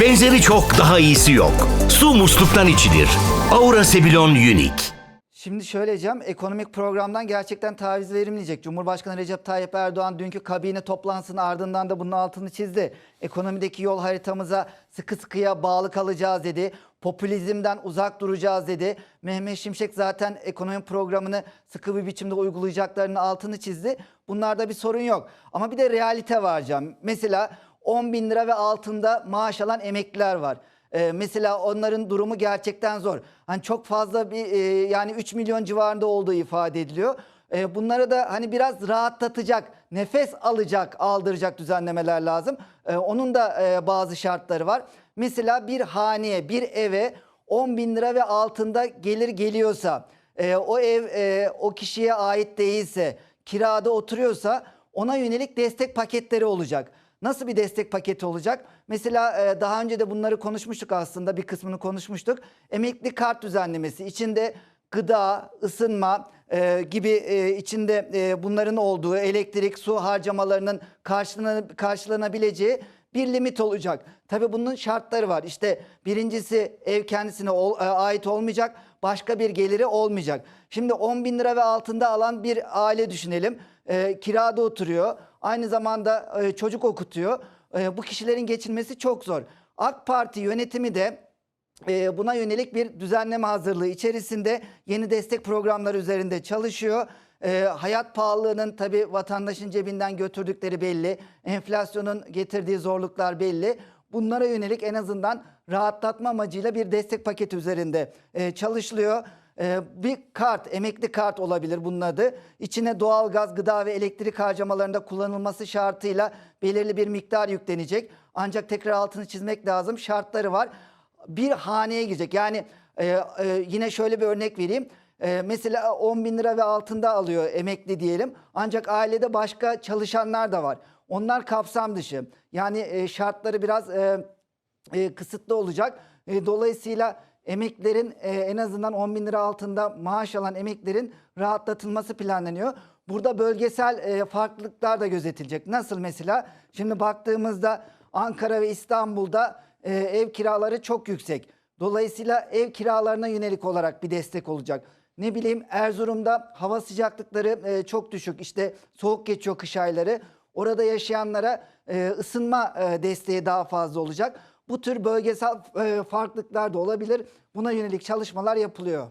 Benzeri çok daha iyisi yok. Su musluktan içilir. Aura Sebilon Unique. Şimdi şöyle diyeceğim, ekonomik programdan gerçekten taviz verilmeyecek. Cumhurbaşkanı Recep Tayyip Erdoğan dünkü kabine toplantısının ardından da bunun altını çizdi. Ekonomideki yol haritamıza sıkı sıkıya bağlı kalacağız dedi. Popülizmden uzak duracağız dedi. Mehmet Şimşek zaten ekonomi programını sıkı bir biçimde uygulayacaklarının altını çizdi. Bunlarda bir sorun yok. Ama bir de realite var Can. Mesela 10 bin lira ve altında maaş alan emekliler var. Ee, mesela onların durumu gerçekten zor. Hani çok fazla bir e, yani 3 milyon civarında olduğu ifade ediliyor. Ee, bunlara da hani biraz rahatlatacak, nefes alacak, aldıracak düzenlemeler lazım. Ee, onun da e, bazı şartları var. Mesela bir haneye, bir eve 10 bin lira ve altında gelir geliyorsa, e, o ev e, o kişiye ait değilse, kirada oturuyorsa ona yönelik destek paketleri olacak. Nasıl bir destek paketi olacak? Mesela e, daha önce de bunları konuşmuştuk aslında bir kısmını konuşmuştuk. Emekli kart düzenlemesi içinde gıda, ısınma e, gibi e, içinde e, bunların olduğu elektrik, su harcamalarının karşılana, karşılanabileceği bir limit olacak. Tabii bunun şartları var. İşte birincisi ev kendisine ol- e, ait olmayacak, başka bir geliri olmayacak. Şimdi 10 bin lira ve altında alan bir aile düşünelim. E, kirada oturuyor, aynı zamanda e, çocuk okutuyor. E, bu kişilerin geçinmesi çok zor. AK Parti yönetimi de e, buna yönelik bir düzenleme hazırlığı içerisinde yeni destek programları üzerinde çalışıyor. E, hayat pahalılığının tabii vatandaşın cebinden götürdükleri belli. Enflasyonun getirdiği zorluklar belli. Bunlara yönelik en azından rahatlatma amacıyla bir destek paketi üzerinde e, çalışılıyor. E, bir kart, emekli kart olabilir bunun adı. İçine doğalgaz, gıda ve elektrik harcamalarında kullanılması şartıyla belirli bir miktar yüklenecek. Ancak tekrar altını çizmek lazım. Şartları var bir haneye girecek. Yani e, e, yine şöyle bir örnek vereyim. E, mesela 10 bin lira ve altında alıyor emekli diyelim. Ancak ailede başka çalışanlar da var. Onlar kapsam dışı. Yani şartları biraz kısıtlı olacak. E, dolayısıyla emeklerin e, en azından 10 bin lira altında maaş alan emeklerin rahatlatılması planlanıyor. Burada bölgesel e, farklılıklar da gözetilecek. Nasıl mesela? Şimdi baktığımızda Ankara ve İstanbul'da e, ev kiraları çok yüksek. Dolayısıyla ev kiralarına yönelik olarak bir destek olacak. Ne bileyim Erzurum'da hava sıcaklıkları e, çok düşük. İşte soğuk geçiyor kış ayları. Orada yaşayanlara e, ısınma e, desteği daha fazla olacak. Bu tür bölgesel e, farklılıklar da olabilir. Buna yönelik çalışmalar yapılıyor.